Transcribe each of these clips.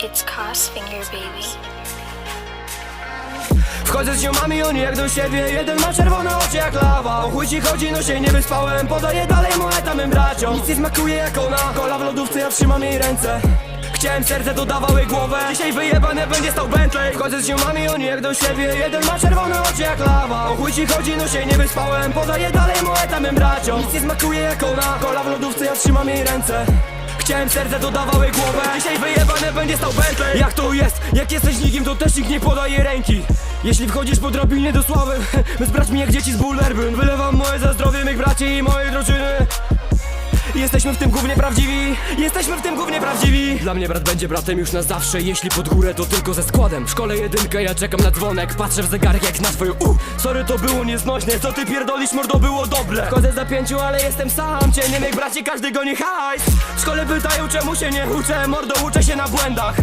It's Cosfinger, baby. Wchodzę z ziomami, oni jak do siebie. Jeden ma czerwone oczy jak lawa. O chuj ci chodzi, no się nie wyspałem. Podaję dalej moneta mym braciom. Nic nie smakuje jak ona. Kola w lodówce, ja trzymam jej ręce. Chciałem serce, dodawały głowę. Dzisiaj wyjebane będzie stał Bentley. Wchodzę z ziomami, oni jak do siebie. Jeden ma czerwone oczy jak lawa. O chuj ci chodzi, no się nie wyspałem. Podaję dalej moneta mym braciom. Nic nie smakuje jak ona. Kola w lodówce, ja trzymam jej ręce Chciałem serce, dodawały głowę. Dzisiaj wyjebane będzie stał Bentley. Jak to jest? Jak jesteś nikim, to też nikt nie podaje ręki. Jeśli wchodzisz po drabinie do sławy Bez braćmi jak dzieci z bullerbyn. Wylewam moje za zdrowie mych braci i mojej drużyny Jesteśmy w tym głównie prawdziwi. Jesteśmy w tym głównie prawdziwi. Dla mnie brat będzie bratem już na zawsze. Jeśli pod górę to tylko ze składem. W szkole jedynkę, ja czekam na dzwonek. Patrzę w zegarek jak na swoją u. Sorry to było nieznośne. Co ty pierdolisz mordo było dobre. Wchodzę za pięciu, ale jestem sam. Cieniem jak braci, każdy goni hajs. W szkole pytają czemu się nie uczę. Mordo uczę się na błędach.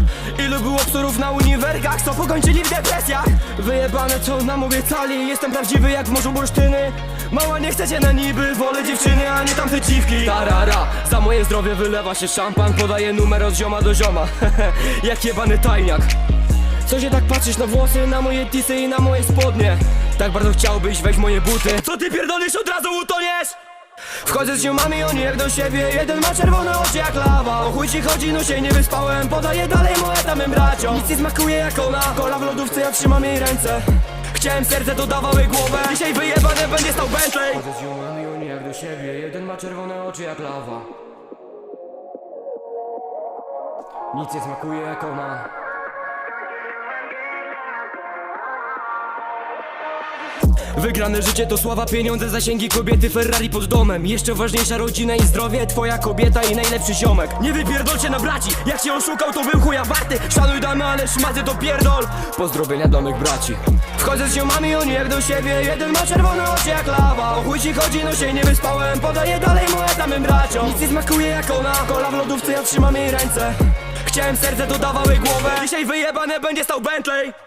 Ilu było psurów na uniwerkach Co pokończyli w depresjach? Wyjebane co nam obiecali Jestem prawdziwy jak w morzu bursztyny Mała nie chcecie na niby Wolę dziewczyny, a nie tamte dziwki. Tarara, za moje zdrowie wylewa się szampan Podaję numer od zioma do zioma. Jak jebany tajniak. Co się tak patrzysz na włosy, na moje tisy i na moje spodnie? Tak bardzo chciałbyś wejść moje buty. Co ty pierdolisz, od razu utoniesz? Wchodzę z ziomami, oni jak do siebie. Jeden ma czerwone oczy jak lawa. O chuj ci chodzi, no się nie wyspałem. Podaję dalej moneta mym braciom Nic nie smakuje jak ona. Kola w lodówce, ja trzymam jej ręce Chciałem serce, dodawały głowę. Dzisiaj wyjebane będzie stał Bentley Wchodzę z ziomami, jak do siebie. Jeden ma czerwone oczy jak lawa. Nic nie smakuje jak ona Wygrane życie to sława, pieniądze, zasięgi, kobiety, Ferrari pod domem. Jeszcze ważniejsza rodzina i zdrowie, twoja kobieta i najlepszy ziomek. Nie wypierdolcie na braci, jak się oszukał to był chuja warty. Szanuj damy, ale szmaty to pierdol. Pozdrowienia dla mych braci. Wchodzę z ziomami, oni jak do siebie. Jeden ma czerwone oczy jak lawa. O chuj ci chodzi, no się nie wyspałem. Podaję dalej moneta mym braciom. Nic nie smakuje jak ona. Kola w lodówce, ja trzymam jej ręce. Chciałem serce, dodawały głowę. Dzisiaj wyjebane będzie stał Bentley